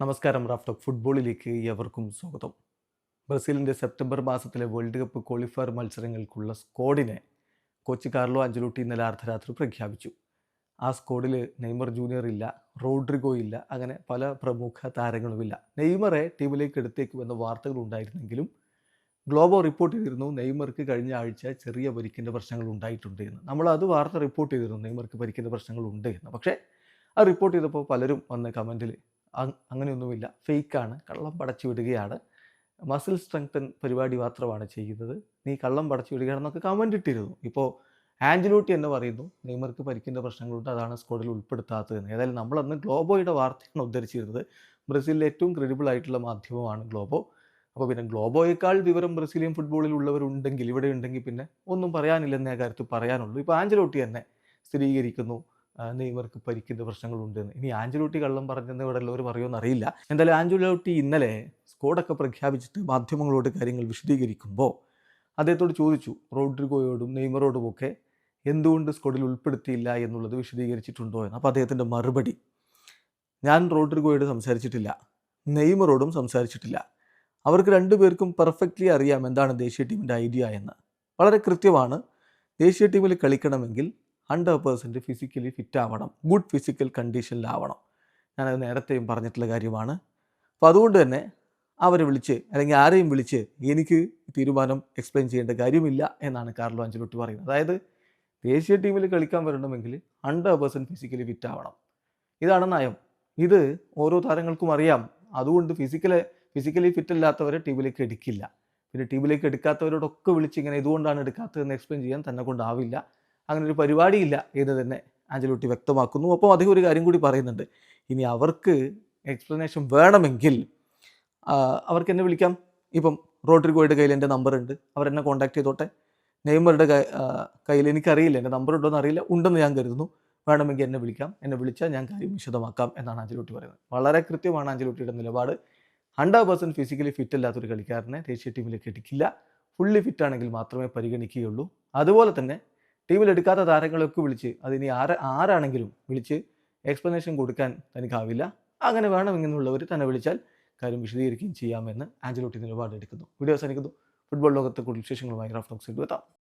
നമസ്കാരം റാഫ്റ്റോ ഫുട്ബോളിലേക്ക് എവർക്കും സ്വാഗതം. ബ്രസീലിന്റെ സെപ്റ്റംബർ മാസത്തിലെ വേൾഡ് കപ്പ് ക്വാളിഫയർ മത്സരങ്ങൾക്കുള്ള സ്കോഡിനെ കോച്ച് കാർലോ അഞ്ചലോട്ടി ഇന്നലെ അർദ്ധരാത്രി പ്രഖ്യാപിച്ചു. ആ സ്കോഡിൽ നെയ്മർ ജൂനിയർ ഇല്ല റോഡ്രിഗോ ഇല്ല അങ്ങനെ പല പ്രമുഖ താരങ്ങളുമില്ല. നെയ്മറെ ടീമിലേക്ക് എടുത്തേക്കുമെന്ന വാർത്തകൾ ഉണ്ടായിരുന്നെങ്കിലും ഗ്ലോബോ റിപ്പോർട്ട് ചെയ്തിരുന്നു നെയ്മർക്ക് കഴിഞ്ഞ ആഴ്ച ചെറിയ പരിക്കിന്റെ പ്രശ്നങ്ങൾ ഉണ്ടായിട്ടുണ്ട് എന്ന്. നമ്മൾ അത് വാർത്ത റിപ്പോർട്ട് ചെയ്തിരുന്നു നെയ്മർക്ക് പരിക്കിന്റെ പ്രശ്നങ്ങൾ ഉണ്ട് എന്ന്. പക്ഷേ ആ റിപ്പോർട്ട് ചെയ്തപ്പോൾ പലരും വന്ന കമന്റിൽ അങ്ങനെയൊന്നുമില്ല. ഫേക്കാണ്. കള്ളം പടച്ചു വിടുകയാണ്. മസിൽ സ്ട്രെങ്തൻ പരിപാടി മാത്രമാണ് ചെയ്യുന്നത്. നീ കള്ളം പടച്ചു വിടുകയാണെന്നൊക്കെ കമന്റ് ഇട്ടിരുന്നു. ഇപ്പോൾ ആഞ്ചലോട്ടി എന്ന് പറയുന്നു നെയ്മർക്ക് പരിക്കിന്റെ പ്രശ്നങ്ങളുണ്ട് അതാണ് സ്ക്വാഡിൽ ഉൾപ്പെടുത്താത്തതെന്ന് ഏതായാലും നമ്മളന്ന് ഗ്ലോബോയുടെ വാർത്തയാണ് ഉദ്ധരിച്ചിരുന്നത്. ബ്രസീലിലെ ഏറ്റവും ക്രെഡിബിൾ ആയിട്ടുള്ള മാധ്യമമാണ് ഗ്ലോബോ. അപ്പോൾ പിന്നെ ഗ്ലോബോയേക്കാൾ വിവരം ബ്രസീലിയൻ ഫുട്ബോളിൽ ഉള്ളവരുണ്ടെങ്കിൽ ഇവിടെ ഉണ്ടെങ്കിൽ പിന്നെ ഒന്നും പറയാനില്ലെന്നേ കാര്യത്തിൽ പറയാനുള്ളൂ. ഇപ്പോൾ ആഞ്ചലോട്ടി തന്നെ സ്ഥിരീകരിക്കുന്നു. നെയ്മർക്ക് പരിക്കിന്റെ പ്രശ്നങ്ങളുണ്ടെന്ന് ഇനി ആഞ്ചലോട്ടി കള്ളം പറഞ്ഞെന്ന് ഇവിടെ എല്ലാവരും പറയുമെന്ന് അറിയില്ല. എന്തായാലും ആഞ്ചലോട്ടി ഇന്നലെ സ്കോഡൊക്കെ പ്രഖ്യാപിച്ചിട്ട് മാധ്യമങ്ങളോട് കാര്യങ്ങൾ വിശദീകരിക്കുമ്പോൾ അദ്ദേഹത്തോട് ചോദിച്ചു റോഡ്രിഗോയോടും നെയ്മറോടുമൊക്കെ എന്തുകൊണ്ട് സ്കോഡിൽ ഉൾപ്പെടുത്തിയില്ല എന്നുള്ളത് വിശദീകരിച്ചിട്ടുണ്ടോ? എന്ന്. അപ്പോൾ അദ്ദേഹത്തിന്റെ മറുപടി ഞാൻ റോഡ്രിഗോയോട് സംസാരിച്ചിട്ടില്ല നെയ്മറോടും സംസാരിച്ചിട്ടില്ല. അവർക്ക് രണ്ടുപേർക്കും പെർഫെക്റ്റ്ലി അറിയാം എന്താണ് ദേശീയ ടീമിന്റെ ഐഡിയ എന്ന്. വളരെ കൃത്യമാണ് ദേശീയ ടീമിൽ കളിക്കണമെങ്കിൽ ഹൺഡ്രഡ് പേഴ്സന്റ് ഫിസിക്കലി ഫിറ്റ് ആവണം. ഗുഡ് ഫിസിക്കൽ കണ്ടീഷനിലാവണം ഞാനത് നേരത്തെയും പറഞ്ഞിട്ടുള്ള കാര്യമാണ്. അപ്പോൾ അതുകൊണ്ട് തന്നെ അവരെ വിളിച്ച് അല്ലെങ്കിൽ ആരെയും വിളിച്ച് എനിക്ക് തീരുമാനം എക്സ്പ്ലെയിൻ ചെയ്യേണ്ട കാര്യമില്ല എന്നാണ് കാർലോ അഞ്ചലോട്ടി പറയുന്നത്. അതായത് ദേശീയ ടീമിൽ കളിക്കാൻ വരണമെങ്കിൽ ഹൺഡ്രഡ് പേഴ്സന്റ് ഫിസിക്കലി ഫിറ്റ് ആവണം. ഇതാണ് നയം. ഇത് ഓരോ താരങ്ങൾക്കും അറിയാം. അതുകൊണ്ട് ഫിസിക്കൽ ഫിസിക്കലി ഫിറ്റ് അല്ലാത്തവരെ ടീമിലേക്ക് എടുക്കില്ല. പിന്നെ ടീമിലേക്ക് എടുക്കാത്തവരോടൊക്കെ വിളിച്ച് ഇങ്ങനെ ഇതുകൊണ്ടാണ് എടുക്കാത്തതെന്ന് എക്സ്പ്ലെയിൻ ചെയ്യാൻ തന്നെ കൊണ്ടാവില്ല. അങ്ങനെ ഒരു പരിപാടിയില്ല എന്ന് തന്നെ ആഞ്ചലോട്ടി വ്യക്തമാക്കുന്നു. അപ്പോൾ അദ്ദേഹം ഒരു കാര്യം കൂടി പറയുന്നുണ്ട്. ഇനി അവർക്ക് എക്സ്പ്ലനേഷൻ വേണമെങ്കിൽ അവർക്ക് എന്നെ വിളിക്കാം. ഇപ്പം റോഡ്രിഗോയുടെ കയ്യിൽ എന്റെ നമ്പർ ഉണ്ട് അവരെന്നെ കോൺടാക്ട് ചെയ്തോട്ടെ. നെയ്മറുടെ കയ്യിൽ എനിക്കറിയില്ല. എന്റെ നമ്പർ ഉണ്ടോ എന്ന് അറിയില്ല. ഉണ്ടെന്ന് ഞാൻ കരുതുന്നു. വേണമെങ്കിൽ എന്നെ വിളിക്കാം. എന്നെ വിളിച്ചാൽ ഞാൻ കാര്യം വിശദമാക്കാം എന്നാണ് ആഞ്ചലോട്ടി പറയുന്നത്. വളരെ കൃത്യമാണ് ആഞ്ചലോട്ടിയുടെ നിലപാട്. ഹൺഡ്രഡ് പേഴ്സന്റ് ഫിസിക്കലി ഫിറ്റ് അല്ലാത്തൊരു കളിക്കാരനെ ദേശീയ ടീമിലേക്ക് എടുക്കില്ല ഫുള്ളി ഫിറ്റ് ആണെങ്കിൽ മാത്രമേ പരിഗണിക്കുകയുള്ളൂ. അതുപോലെ തന്നെ ടീമിൽ എടുക്കാത്ത താരങ്ങളൊക്കെ വിളിച്ച് അതിനി ആര ആരാണെങ്കിലും വിളിച്ച് എക്സ്പ്ലനേഷൻ കൊടുക്കാൻ തനിക്കാവില്ല. അങ്ങനെ വേണമെന്നുള്ളവർ തന്നെ വിളിച്ചാൽ കാര്യം വിശദീകരിക്കുകയും ചെയ്യാമെന്ന് ആഞ്ചലോട്ടി നിലപാടെടുക്കുന്നു. വീഡിയോ അവസാനിക്കുന്നു. ഫുട്ബോൾ ലോകത്തെ കൂടുതൽ വിശേഷങ്ങളുമായി റാഫ് ടോക്സിൽ എത്താം.